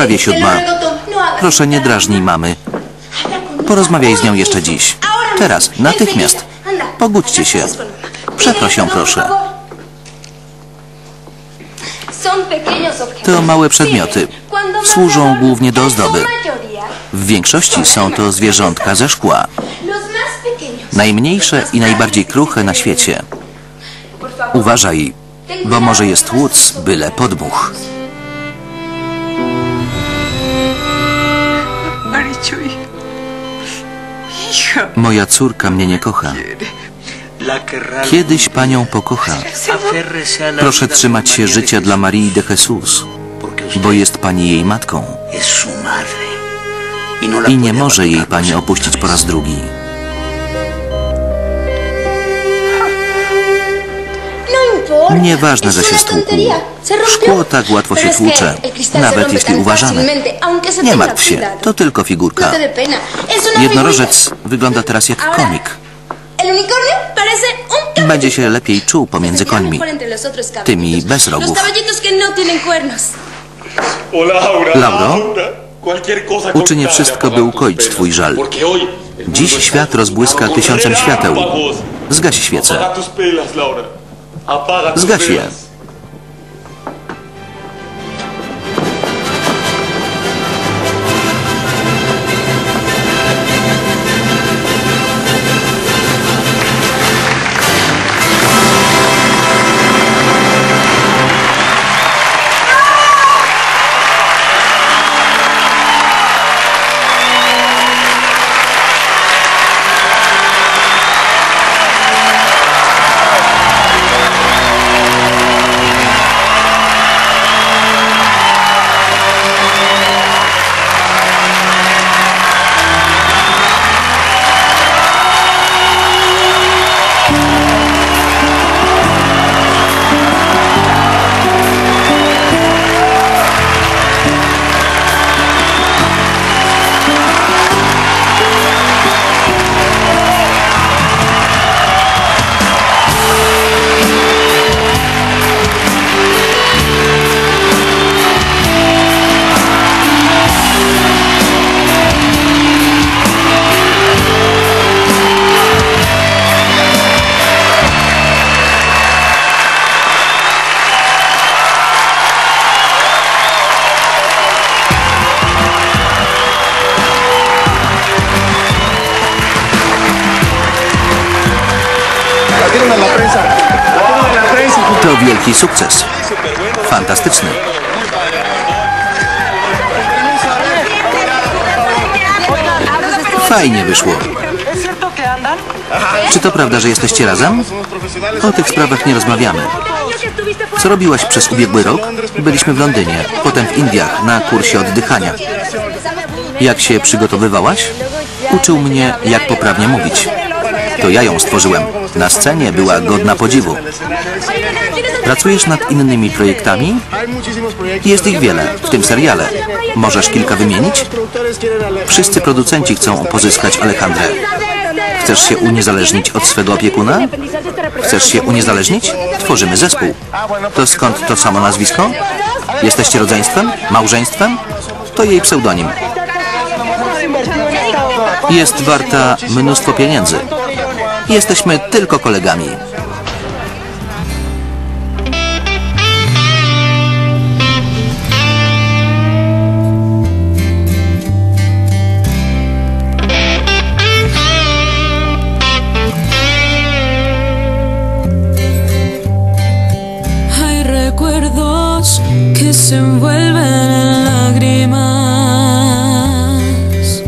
prawie siódma. Proszę, nie drażnij mamy. Porozmawiaj z nią jeszcze dziś. Teraz, natychmiast. Pogódźcie się. Przeproś ją, proszę. To małe przedmioty. Służą głównie do ozdoby. W większości są to zwierzątka ze szkła. Najmniejsze i najbardziej kruche na świecie. Uważaj, bo może jest tłuc, byle podmuch. Moja córka mnie nie kocha. Kiedyś panią pokocha. Proszę trzymać się życia dla Marii de Jesus, bo jest pani jej matką i nie może jej pani opuścić po raz drugi. Nieważne, że się stłukł. Szkło tak łatwo się tłucze, nawet jeśli uważane. Nie martw się, to tylko figurka. Jednorożec wygląda teraz jak konik. Będzie się lepiej czuł pomiędzy końmi, tymi bez rogów. Lauro, uczynię wszystko, by ukoić twój żal. Dziś świat rozbłyska tysiącem świateł. Zgaś świecę. Zgaś je. To wielki sukces. Fantastyczny. Fajnie wyszło. Czy to prawda, że jesteście razem? O tych sprawach nie rozmawiamy. Co robiłaś przez ubiegły rok? Byliśmy w Londynie, potem w Indiach na kursie oddychania. Jak się przygotowywałaś? Uczył mnie, jak poprawnie mówić. To ja ją stworzyłem. Na scenie była godna podziwu. Pracujesz nad innymi projektami? Jest ich wiele, w tym seriale. Możesz kilka wymienić? Wszyscy producenci chcą pozyskać Alejandrę. Chcesz się uniezależnić od swego opiekuna? Chcesz się uniezależnić? Tworzymy zespół. To skąd to samo nazwisko? Jesteście rodzeństwem? Małżeństwem? To jej pseudonim. Jest warta mnóstwo pieniędzy. Jesteśmy tylko kolegami.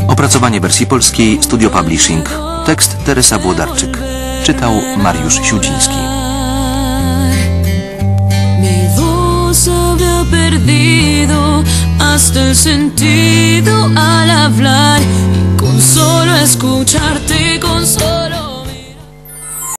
Opracowanie wersji polskiej Studio Publishing. Tekst Teresa Włodarczyk. Czytał Mariusz perdido hasta el sentido al hablar y con solo escucharte